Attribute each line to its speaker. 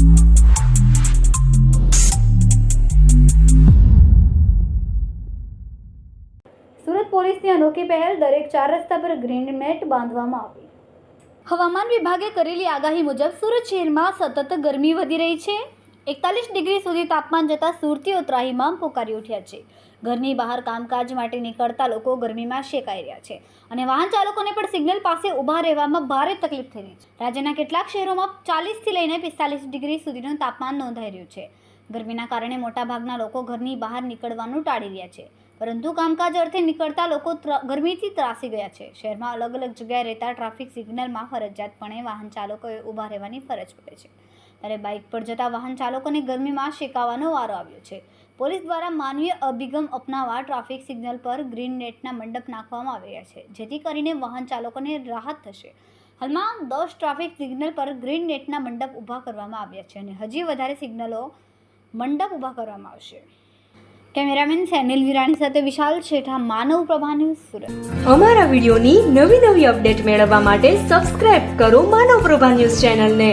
Speaker 1: સુરત પોલીસની અનોખી પહેલ દરેક ચાર રસ્તા પર ગ્રીન નેટ બાંધવામાં આવી. હવામાન વિભાગે કરેલી આગાહી મુજબ સુરત શહેરમાં સતત ગરમી વધી રહી છે. એકતાલીસ ડિગ્રી સુધી તાપમાન જતાં સુરતીઓ ત્રાહીમામ પોકારી ઉઠ્યા છે. ઘરની બહાર કામકાજ માટે નીકળતા લોકો ગરમીમાં શેકાઈ રહ્યા છે અને વાહન ચાલકોને પણ સિગ્નલ પાસે ઊભા રહેવામાં ભારે તકલીફ થઈ રહી છે. રાજ્યના કેટલાક શહેરોમાં ચાલીસથી લઈને પિસ્તાલીસ ડિગ્રી સુધીનું તાપમાન નોંધાઈ રહ્યું છે. ગરમીના કારણે મોટાભાગના લોકો ઘરની બહાર નીકળવાનું ટાળી રહ્યા છે. પરંતુ કામકાજ અર્થે નીકળતા લોકો ગરમીથી ત્રાસી ગયા છે. શહેરમાં અલગ અલગ જગ્યાએ રહેતા ટ્રાફિક સિગ્નલમાં ફરજિયાતપણે વાહન ચાલકોએ ઊભા રહેવાની ફરજ પડે છે. ત્યારે બાઇક પર જતા વાહન ચાલકોને ગરમીમાં શેકાવાનો વારો આવ્યો છે. પોલીસ દ્વારા માનવીય અભિગમ અપનાવવા ટ્રાફિક સિગ્નલ પર ગ્રીન નેટના મંડપ નાખવામાં આવ્યા છે, જેથી કરીને વાહન ચાલકોને રાહત થશે. હાલમાં દસ ટ્રાફિક સિગ્નલ પર ગ્રીન નેટના મંડપ ઊભા કરવામાં આવ્યા છે અને હજી વધારે સિગ્નલો મંડપ ઊભા કરવામાં આવશે. કેમેરામેન સેનિલ વિરાણી સાથે વિશાલ શેઠા, માનવ પ્રભા ન્યૂઝ સુરત.
Speaker 2: અમારા વિડીયોની નવી નવી અપડેટ મેળવવા માટે સબસ્ક્રાઇબ કરો માનવ પ્રભા ન્યૂઝ ચેનલને.